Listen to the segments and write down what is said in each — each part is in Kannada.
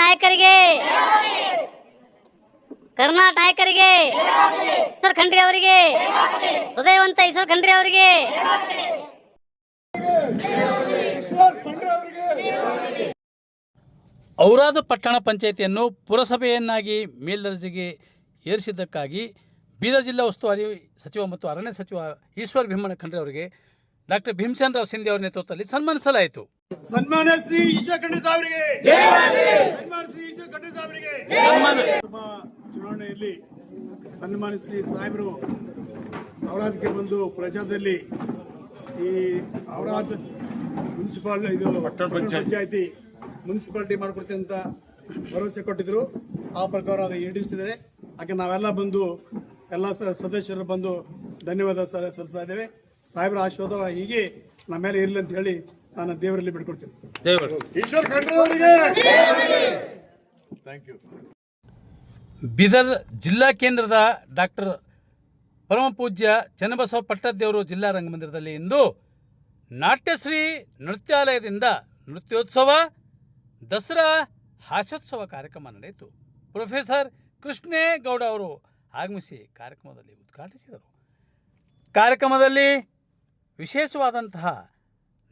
ನಾಯಕರಿಗೆ. ಕರ್ನಾಟಕ ನಾಯಕರಿಗೆ. ಹೆಸರು ಖಂಡ್ರಿ ಅವರಿಗೆ. ಹೃದಯವಂತ ಈಶ್ವರ್ ಖಂಡ್ರಿ ಅವರಿಗೆ. ಔರಾದ ಪಟ್ಟಣ ಪಂಚಾಯಿತಿಯನ್ನು ಪುರಸಭೆಯನ್ನಾಗಿ ಮೇಲ್ದರ್ಜೆಗೆ ಏರಿಸಿದ್ದಕ್ಕಾಗಿ ಬೀದರ್ ಜಿಲ್ಲಾ ಉಸ್ತುವಾರಿ ಸಚಿವ ಮತ್ತು ಅರಣ್ಯ ಸಚಿವ ಈಶ್ವರ್ ಭೀಮಣ್ಣ ಖಂಡ್ರೆ ಅವರಿಗೆ ಡಾಕ್ಟರ್ ಭೀಮಸೇನ್ ರಾವ್ ಸಿಂಧೆ ಅವರ ನೇತೃತ್ವದಲ್ಲಿ ಸನ್ಮಾನಿಸಲಾಯಿತು. ಸನ್ಮಾನ ಶ್ರೀ ಈಶ್ವರ ಖಂಡ್ರೆ ಸಾಹೇಬರಿಗೆ. ಸನ್ಮಾನ ಶ್ರೀ ಈಶ್ವರ್ ಖಂಡ್ರೆ ಸಾಹೇಬರಿಗೆ. ಲೋಕಸಭಾ ಚುನಾವಣೆಯಲ್ಲಿ ಸನ್ಮಾನ ಶ್ರೀ ಸಾಹೇಬರು ಔರಾದ್ಗೆ ಬಂದು ಪ್ರಚಾರದಲ್ಲಿ ಈ ಔರಾದ್ ಮುನ್ಸಿಪಾಲ್ ಇದು ಪಂಚಾಯಿತಿ. ಪಂಚಾಯತಿ ಮುನ್ಸಿಪಾಲಿಟಿ ಮಾಡಿಕೊಡ್ತೀನಿ ಅಂತ ಭರವಸೆ ಕೊಟ್ಟಿದ್ರು. ಆ ಪ್ರಕಾರ ಅದು ಈಡೇರಿಸಿದರೆ ಹಾಗೆ ನಾವೆಲ್ಲ ಬಂದು ಎಲ್ಲ ಸ- ಸದಸ್ಯರು ಬಂದು ಧನ್ಯವಾದ ಸಲ್ಲಿಸ್ತಾ ಇದ್ದೇವೆ. ಸಾಹೇಬರ ಆಶೀರ್ವಾದ ಹೀಗೆ ನಮ್ಮ ಮೇಲೆ ಇರಲಿ ಅಂತ ಹೇಳಿ ನಾನು ದೇವರಲ್ಲಿ ಬಿಡ್ಕೊಡ್ತೀನಿ. ಈಶ್ವರ್ ಖಂಡ್ರೆ ಅವರಿಗೆ ಥ್ಯಾಂಕ್ ಯು ಬೀದರ್ ಜಿಲ್ಲಾ ಕೇಂದ್ರದ ಡಾಕ್ಟರ್ ಪರಮ ಪೂಜ್ಯ ಚನ್ನಬಸವ ಪಟ್ಟದೇವರು ಜಿಲ್ಲಾ ರಂಗಮಂದಿರದಲ್ಲಿ ಇಂದು ನಾಟ್ಯಶ್ರೀ ನೃತ್ಯಾಲಯದಿಂದ ನೃತ್ಯೋತ್ಸವ ದಸರಾ ಹಾಸ್ಯೋತ್ಸವ ಕಾರ್ಯಕ್ರಮ ನಡೆಯಿತು. ಪ್ರೊಫೆಸರ್ ಕೃಷ್ಣೇಗೌಡ ಅವರು ಆಗಮಿಸಿ ಕಾರ್ಯಕ್ರಮದಲ್ಲಿ ಉದ್ಘಾಟಿಸಿದರು. ಕಾರ್ಯಕ್ರಮದಲ್ಲಿ ವಿಶೇಷವಾದಂತಹ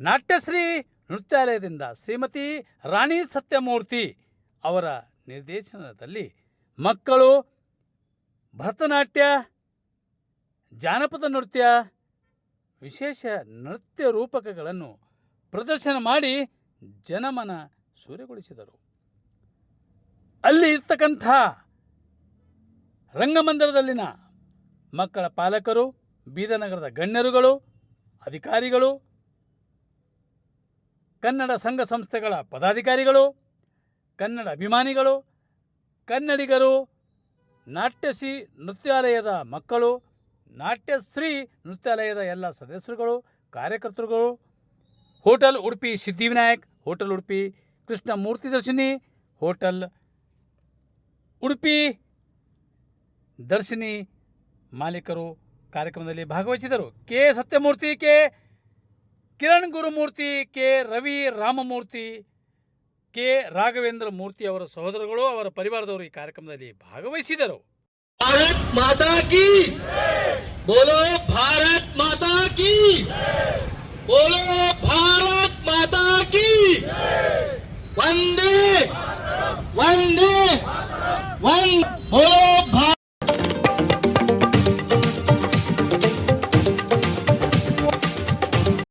ನಾಟ್ಯಶ್ರೀ ನೃತ್ಯಾಲಯದಿಂದ ಶ್ರೀಮತಿ ರಾಣಿ ಸತ್ಯಮೂರ್ತಿ ಅವರ ನಿರ್ದೇಶನದಲ್ಲಿ ಮಕ್ಕಳು, ಭರತನಾಟ್ಯ, ಜಾನಪದ ನೃತ್ಯ, ವಿಶೇಷ ನೃತ್ಯ ರೂಪಕಗಳನ್ನು ಪ್ರದರ್ಶನ ಮಾಡಿ ಜನಮನ ಸೂರ್ಯಗೊಳಿಸಿದರು ಅಲ್ಲಿ ಇರ್ತಕ್ಕಂಥ ರಂಗಮಂದಿರದಲ್ಲಿನ ಮಕ್ಕಳ ಪಾಲಕರು ಬೀದನಗರದ ಗಣ್ಯರುಗಳು ಅಧಿಕಾರಿಗಳು, ಕನ್ನಡ ಸಂಘ ಸಂಸ್ಥೆಗಳ ಪದಾಧಿಕಾರಿಗಳು, ಕನ್ನಡ ಅಭಿಮಾನಿಗಳು, ಕನ್ನಡಿಗರು, ನಾಟ್ಯಶ್ರೀ ನೃತ್ಯಾಲಯದ ಮಕ್ಕಳು, ನಾಟ್ಯಶ್ರೀ ನೃತ್ಯಾಲಯದ ಎಲ್ಲ ಸದಸ್ಯರುಗಳು, ಕಾರ್ಯಕರ್ತರುಗಳು, hotel Udupi Siddhivinayak hotel Udupi Krishna Murthy Darshini, hotel Udupi Darshini ಮಾಲೀಕರು ಕಾರ್ಯಕ್ರಮದಲ್ಲಿ ಭಾಗವಹಿಸಿದರು. K. Sathyamurthy K. Kiran Gurumurthy K. Ravi Ramamurthy K. Raghavendra Murthy ಅವರ ಸಹೋದರಗಳು ಅವರ ಪರಿವಾರದವರು ಈ ಕಾರ್ಯಕ್ರಮದಲ್ಲಿ ಭಾಗವಹಿಸಿದರು. ಭಾರತ್ ಮಾತಾ ಕಿ ಬೋಲೋ ಭಾರತ್ ಮಾತಾ ಕಿ ಬೋಲೋ ಭಾರತ್ ಮಾತಾ ಕಿ ಒಂದೇ ಒಂದೇ ಒಂದ್ ಬೋಲೋ